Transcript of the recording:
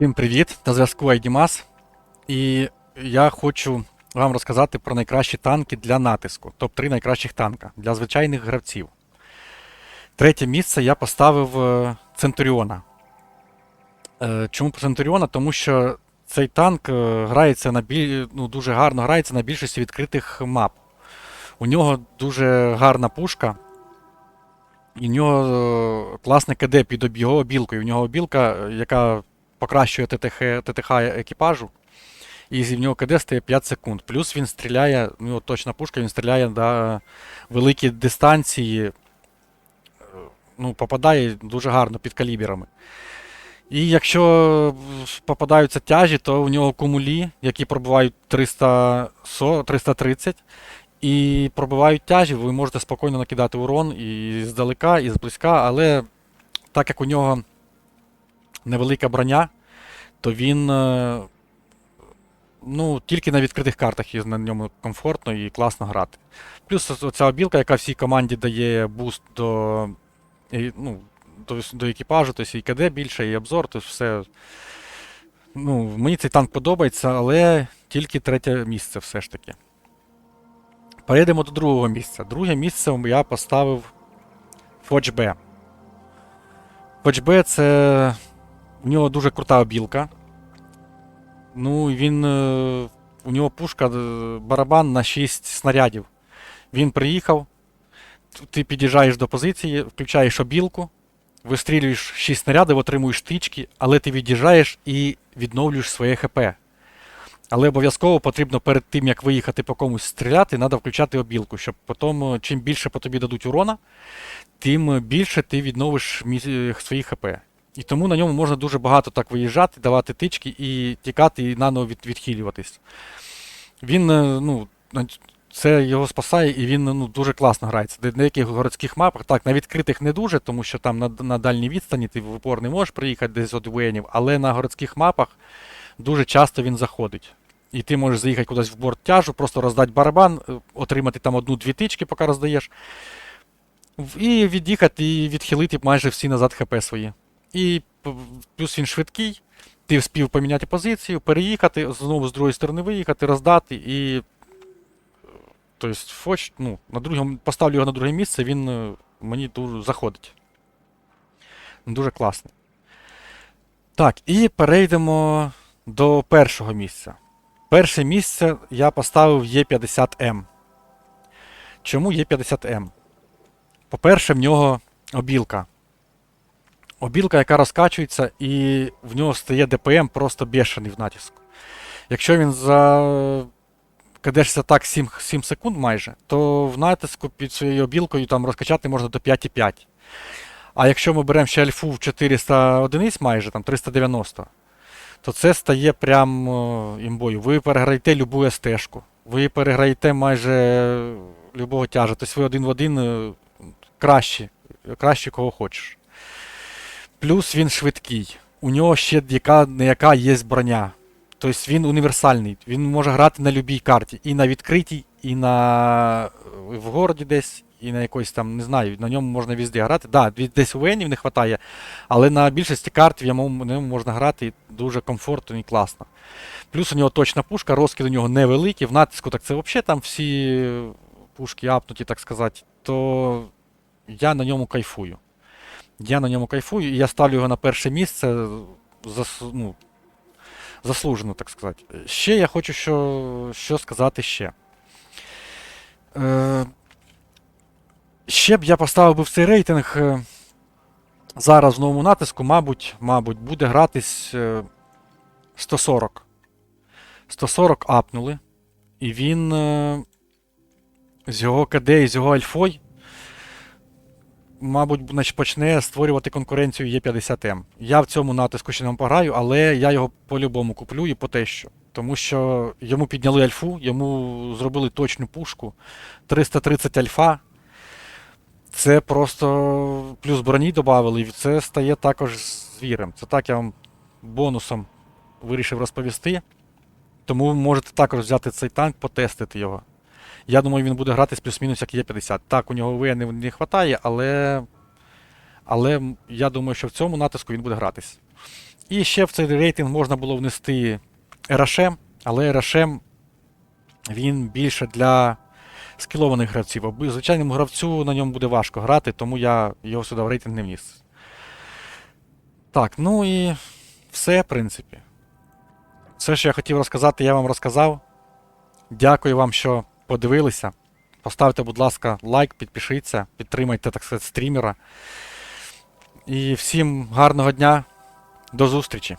Всім привіт! На зв'язку Айдімас. І я хочу вам розказати про найкращі танки для натиску. Топ-3 найкращих танка для звичайних гравців. Третє місце я поставив е, Центуріона. Е, Чому Центуріона? Тому що цей танк е, грається на біль... ну, дуже гарно грається на більшості відкритих мап. У нього дуже гарна пушка. І в нього класне КД під його обілкою. У нього обілка, яка покращує ТТХ, ТТХ екіпажу. І в нього КД стає 5 секунд. Плюс він стріляє, у нього точна пушка, він стріляє на великі дистанції. е, Ну, попадає дуже гарно під каліберами. І якщо попадаються тяжі, то у нього кумулі, які пробивають 300, 330. І пробивають тяжі, ви можете спокійно накидати урон і здалека, і зблизька, але так як у нього невелика броня, то він е, ну, тільки на відкритих картах на ньому комфортно і класно грати. Плюс ось ця обілка, яка всій команді дає буст до, ну, до, до екіпажу, тобто і КД більше, і обзор, тобто все. Ну, мені цей танк подобається, але тільки третє місце все ж таки. Перейдемо до другого місця. Друге місце я поставив Фоч Б. Фоч Б це. В нього дуже крута обілка. Ну, він. е, У нього пушка е, барабан на 6 снарядів. Він приїхав, ти під'їжджаєш до позиції, включаєш обілку, вистрілюєш 6 снарядів, отримуєш тички, але ти від'їжджаєш і відновлюєш своє ХП. Але обов'язково потрібно перед тим, як виїхати по комусь стріляти, треба включати обілку, щоб потім, е, чим більше по тобі дадуть урона, тим більше ти відновиш свої ХП. І тому на ньому можна дуже багато так виїжджати, давати тички і тікати, і наново від, відхилюватись. Він, е, ну, це його спасає, і він ну, дуже класно грається. На деяких городських мапах, так, на відкритих не дуже, тому що там на, на дальній відстані ти в упор не можеш приїхати десь від воєнів, але на городських мапах дуже часто він заходить. І ти можеш заїхати кудись в борт тяжу, просто роздати барабан, е, отримати там одну-дві тички, поки роздаєш. І від'їхати і відхилити майже всі назад ХП свої. І плюс він швидкий, ти вспів поміняти позицію, переїхати, знову з другої сторони виїхати, роздати і. Тобто, Фоч, ну, на другому, поставлю його на друге місце, він е, мені дуже заходить. Дуже класний. Так, і перейдемо до першого місця. Перше місце я поставив Є50М. Чому Є50М? По-перше, в нього обілка. Обілка, яка розкачується, і в нього стає ДПМ просто бешений в натиску. Якщо він за кадешся так 7, 7 секунд майже, то в натиску під своєю обілкою там розкачати можна до 5,5. А якщо ми беремо ще альфу в 400 одиниць майже, там 390, то це стає прям імбою. Ви переграєте любу СТ-шку. Ви переграєте майже любого тяжа. Тобто ви один в один е, кращі, краще кого хочеш. Плюс він швидкий. У нього ще яка не яка є броня. Тобто він універсальний. Він може грати на будь-якій карті. І на відкритій, і на в городі десь, і на якоїсь там, не знаю, на ньому можна везде грати. Так, да, десь воєнів не вистачає, але на більшості карт в ньому можна грати дуже комфортно і класно. Плюс у нього точна пушка, розкид у нього невеликий, в натиску так це взагалі там всі пушки апнуті, так сказати, то я на ньому кайфую. Я на ньому кайфую, і я ставлю його на перше місце зас, ну, заслужено, так сказати. Ще я хочу що, що сказати ще. Е, ще б я поставив би в цей рейтинг. е, Зараз в новому натиску, мабуть, мабуть, буде гратись е, 140. 140 апнули. І він е, з його КД і з його альфой, мабуть, почне створювати конкуренцію Є50М. Я в цьому натиску ще не пограю, але я його по-любому куплю і по те що. Тому що йому підняли альфу, йому зробили точну пушку. 330 альфа. Це просто плюс броні додали, і це стає також звірем. Це так я вам бонусом вирішив розповісти. Тому можете також взяти цей танк, потестити його. Я думаю, він буде гратись плюс-мінус як Є50. Так, у нього ВН не, не вистачає, але. Але я думаю, що в цьому натиску він буде гратись. І ще в цей рейтинг можна було внести RHM, але RHM він більше для скілованих гравців. Звичайному гравцю на ньому буде важко грати, тому я його сюди в рейтинг не вніс. Так, ну і все, в принципі. Все, що я хотів розказати, я вам розказав. Дякую вам, що подивилися. Поставте, будь ласка, лайк, підпишіться, підтримайте, так сказати, стрімера. І всім гарного дня. До зустрічі!